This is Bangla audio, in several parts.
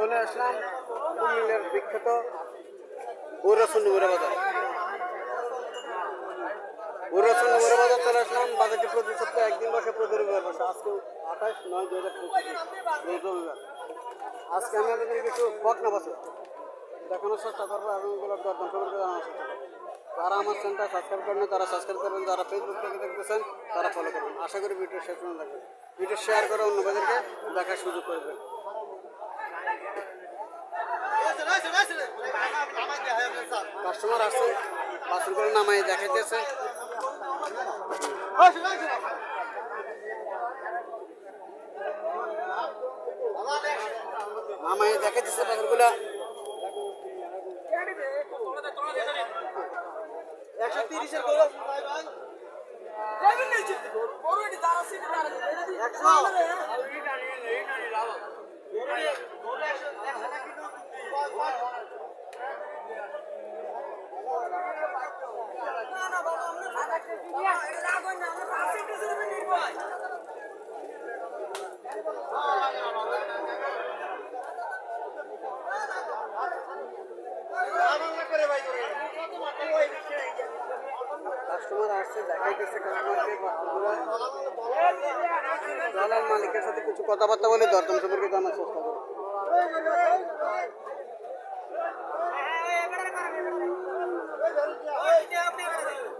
চলে আসলাম কুমিল্লার বিখ্যাত নুমেরা বাজার। বৈরাসন বাজার চলে আসলাম, বাজারটি প্রতি সপ্তাহে একদিন বসে, প্রতি রবিবার বসে। আজকে আঠাশ নয় দুই হাজার রবিবার। আজকে আমি আপনাদের কিছু বকনা বসে। দেখানোর চেষ্টা করব এবং সম্পর্কে জানানোর চেষ্টা করব। যারা আমার চ্যানেলটা সাবস্ক্রাইব করেন তারা সাবস্ক্রাইব করবেন। যারা ফেসবুক থেকে দেখতেছেন, তারা ফলো করবেন। আশা করি ভিডিও শেষ পর্যন্ত দেখবেন। ভিডিও শেয়ার করে অন্য বাজারকে দেখার সুযোগ করবেন কাস্টমার আসছে বাসন করে নামাই দেখাইতেছে। নামাই দেখাইতেছে বাসনগুলা একশো তিরিশের কাস্টমার আসছে, দেখাইতেছে কাস্টমারকে দলাল মালিকের সাথে কিছু কথাবার্তা বলে দরদাম সম্পর্কে জানার চেষ্টা করব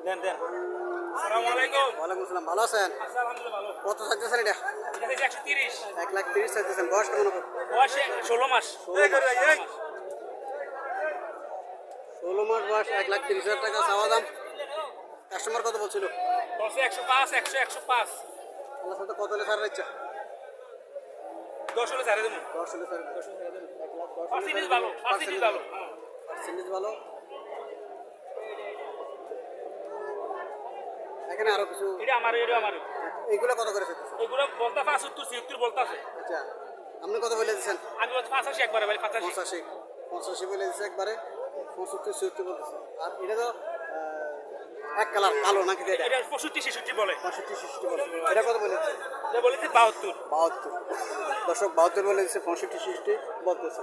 দেন দেন ওয়ালাইকুম ভালো আছেন? কত এটা? এক লাখ তিরিশ। বয়স কেমন ষোলো মাস। ষোলো মাস। বয়স এক লাখ তিরিশ হাজার টাকা চাওয়া দাম? কাস্টমার কত বলছিল? একশো পাঁচ একশো একশো পাঁচ। সাথে কত হলে ছাড়ার ইচ্ছা? দশ হলে ছাড়ে দেবো। দশ হলে ছাড়। এক লাখ দশ ভালো ভালো। ভালো। এখানে আরও কিছু এটা আমার এটা আমার। এইগুলো কত করে ফেলতেছে এগুলো বলতে পাঁচ সত্তর ছিয়াত্তর বলতে আছে আচ্ছা আপনি কত বলে দিচ্ছেন? আমি বলছি পাঁচাশি একবারে ভাই পাঁচাশি পঁচাশি পঁচাশি বলে দিচ্ছে একবারে পঁচাত্তর সত্তর বলতেছে। আর এটা তো আহ, এক কালার কালো নাকি এটা? এটা পঁয়ষট্টি ছেষট্টি বলে। পঁয়ষট্টি ষষ্টি বলে। এটা কত বলে এটা বলেছে বাহাত্তর। বাহাত্তর। দর্শক বাহাত্তর বলে দিচ্ছে পঁয়ষট্টি ষষ্টি বলতেছে।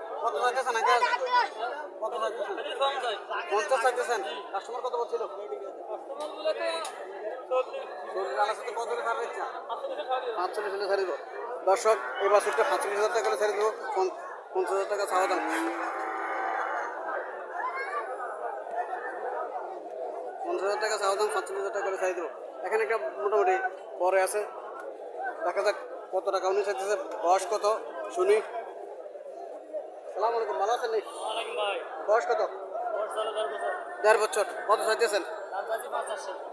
পঞ্চাশ চাইতেছেন। কাস্টমার কত বলছিল? শরীর আলার সাথে কত করে ছাড়বে ইচ্ছা? পাঁচচল্লিশ হলে ছাড়িয়ে দর্শক, এই বছরটা পাঁচচল্লিশ হাজার টাকা করে ছাড়িয়ে দেবো। পঞ্চাশ হাজার টাকা ছাড়া দাম। পঞ্চাশ হাজার টাকা চাওয়া দাম পাঁচচল্লিশ হাজার টাকা করে ছাড়িয়ে দেবো। এখানে একটা মোটামুটি বড় আছে। দেখা যাক কত টাকা উনি চাইতেছে। বয়স কত? শুনি। সালাম আলাইকুম ভালো আছেন বয়স কত? দেড় বছর। কত চাইতেছেন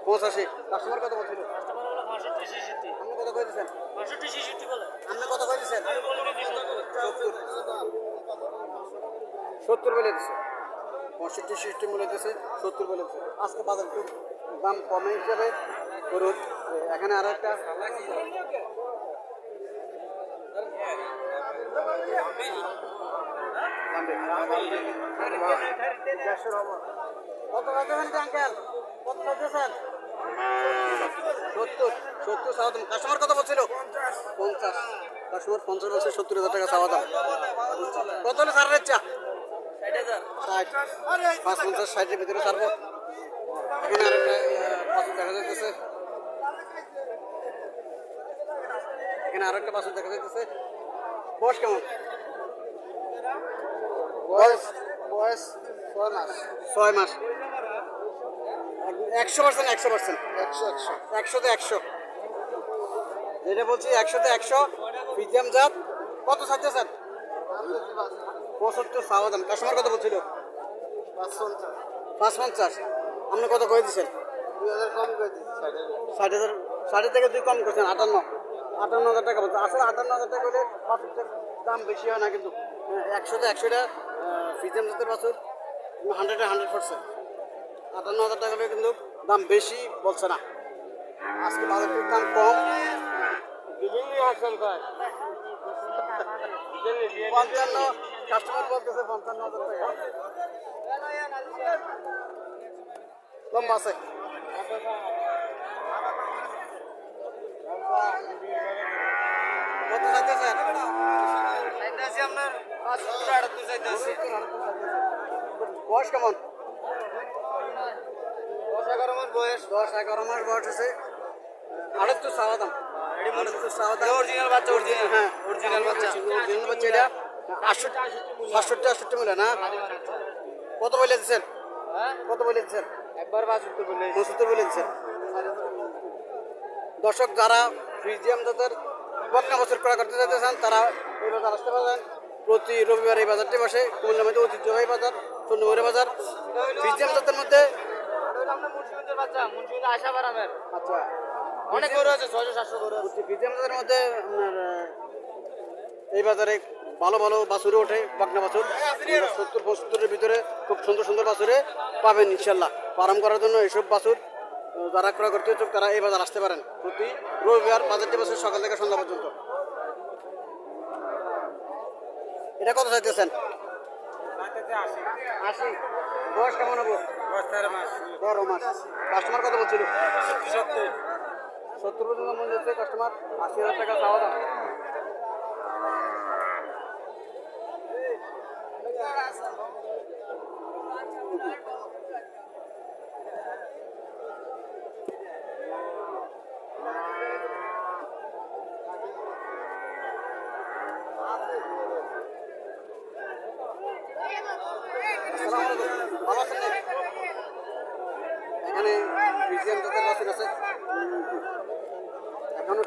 পঁচাশি। কাস্টমার কত বলছিল? আপনি কত করে দিচ্ছেন পঁয়ষট্টি ছেষট্টি বলে। আপনি কত করে। দিচ্ছেন সত্তর। সত্তর বলে দিচ্ছে পঁয়ষট্টি সিক্সটি বলে দিচ্ছে সত্তর বলে দিচ্ছে আজকে বাজার দাম কমে হিসাবে। করুন এখানে আরও একটা কত খাইতেছেন আঙ্কেল কাস্টমার কত বলছিল পঞ্চাশ কাস্টমার পঞ্চাশ বলছে সত্তর টাকা চাওয়া কত হলে রেচ্ছা ষাট পাঁচ পঞ্চাশ ষাটের ভিতরে ছাড়বো এখানে আরেকটা পাঁচশো দেখা যাইতেছে এখানে আরেকটা পাঁচশো দেখা যাইতেছে। বয়স কেমন? বয়স বয়স ছয় মাস। ছয় মাস। একশো পার্সেন্ট একশো পার্সেন্ট। একশো একশো। একশোতে একশো। যেটা বলছি একশোতে একশো। প্রিমিয়াম জাত। কত চাইতে স্যার পঁচাত্তর চাওয়া দাম। কাস্টমার কত বলছিল? পাঁচ পঞ্চাশ পাঁচ পঞ্চাশ আপনি কত করে দিচ্ছেন দুই হাজার কম করে দিচ্ছি। ষাট হাজার। ষাটের থেকে দুই কম করছেন আটান্ন। আটান্ন হাজার টাকা বলছে। আসলে আটান্ন হাজার টাকা হলে পাঁচের দাম বেশি হয় না কিন্তু একশোতে একশোটা ফিজিয়াম জাতের বাছুর হান্ড্রেডে হান্ড্রেড পার্সেন্ট আটান্ন হাজার টাকা হলে কিন্তু দাম বেশি বলছে না। আজকে বাজারটির দাম কম। পঞ্চান্ন কাস্টমার বলতেছে পঞ্চান্ন হাজার টাকা। লম্বা আছে। কত চাইতেছেন বয়স কেমন? দশ এগারো মাস বয়স দশ এগারো মাস বয়স আছে আড়াইশো চাওয়া দাম আড়াইশো অরিজিনাল বাচ্চা অরিজিনাল হ্যাঁ অরিজিনাল বাচ্চা। অরিজিনাল বাচ্চা। এটা। আটষট্টি সাতষট্টি আটষট্টি মিলে না? কত বলে দিচ্ছেন কত বলে দিচ্ছেন একবার বাছুর বলে পঁচাত্তর বলে দিচ্ছেন দর্শক যারা ফ্রিজিয়াম তাদের বকনা বছর ক্রয় করতে চাইতে চান তারা এই বাজার আসতে পারেন প্রতি রবিবার এই বাজারটি বসে কুমিল্লার মধ্যে ঐতিহ্যবাহী বাজার চন্দ্রমুড়ি বাজার। ফ্রিজিয়াম জাতের মধ্যে আচ্ছা। অনেক গরু আছে ছয়শো সাতশো গরু আছে। ফ্রিজিয়াম জাতের মধ্যে আপনার এই বাজারে ভালো ভালো বাছুরে ওঠে বাগনা বাছুর। সত্তর পঁচাত্তরের ভিতরে খুব সুন্দর সুন্দর বাছুরে পাবেন ইনশাল্লাহ। ফার্ম করার জন্য এইসব বাছুর যারা ক্রয় করতে ইচ্ছুক তারা এই বাজার আসতে পারেন প্রতি রবিবার বাজার দিবসে সকাল থেকে সন্ধ্যা পর্যন্ত। এটা কত চাইতেছেন? আশি। বয়স কেমন হব? তেরো মাস। কাস্টমার কত বলছিল? সত্তর। পর্যন্ত মনে হচ্ছে কাস্টমার আশি হাজার টাকা চাওয়া দাম।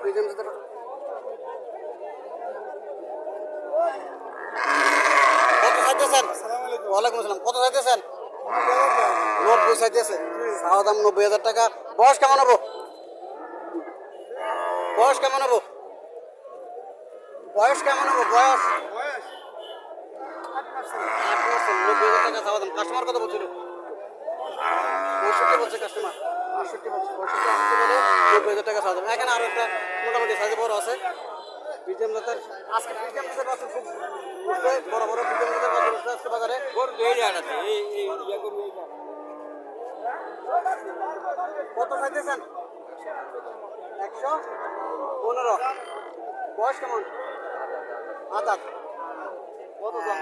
প্রিজিয়াম নব্বই হাজার টাকা। বয়স কেমন হব? বয়স কেমন হব? বয়স কেমন হব? বয়স? নব্বই হাজার টাকা দাম। কাস্টমার কত বলছিল? পঁয়ষট্টি বলছে কাস্টমার আটষট্টি নব্বই হাজার টাকা দাম এখানে আরও একটা মোটামুটি সাইজে বড় আছে। জাতের, আজকে পিজিএম জাতের বাছুর খুব উঠবে, বড় বড় বাজারে। কত চাইতেছেন? একশো পনেরো। বয়স কেমন? আদাত কত দাম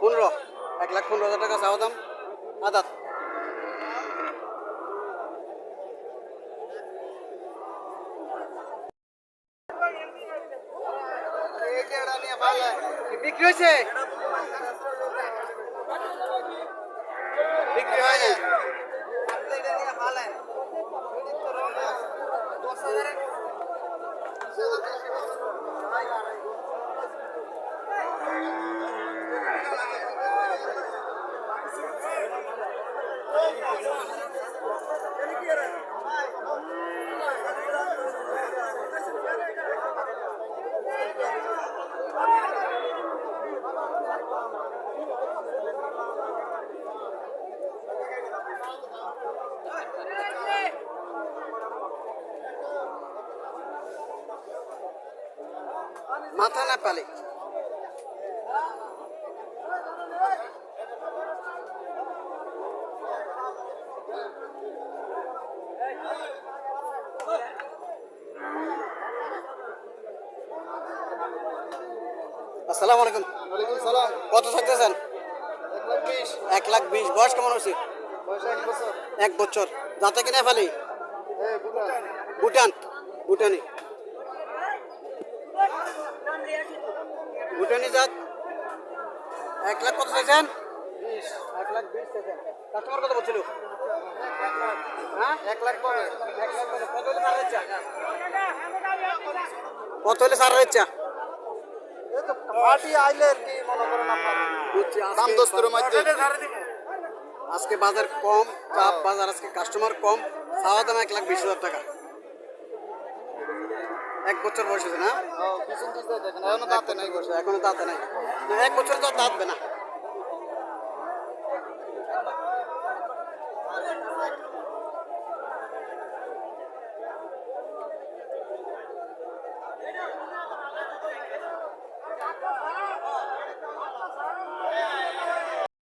পনেরো। এক লাখ পনেরো হাজার টাকা চাওয়া দাম। আদাত। বিক্রি হয়েছে? বিক্রি হয়নি মাথা পালে। আসসালামু আলাইকুম। কত থাকতেছেন এক লাখ বিশ। এক লাখ বিশ। বয়স কেমন হয়েছে? এক বছর। যাতে কিনে ফেলি? ভুটান। ভুটান। ভুটানি জাত। এক লাখ কত চাইছেন? বিশ এক লাখ বিশ চাইছেন কাস্টমার কত বলছিল। হ্যাঁ? এক লাখ পাবে এক লাখ কত? হলে সার ইচ্ছা কত হলে সার ইচ্ছা পার্টি আইলে আর কি মনে করেন আপনার। দাম দস্তুর মধ্যে। আজকে বাজার কম চাপ বাজার আজকে কাস্টমার কম। চাওয়া দাম এক লাখ বিশ হাজার টাকা। এক বছর বয়স হয়েছে না? পিছন দিকে দেখেন এখনও দাঁতে নাই। বছর এখনও দাঁতে নাই। এক বছর তো দাঁতবে না।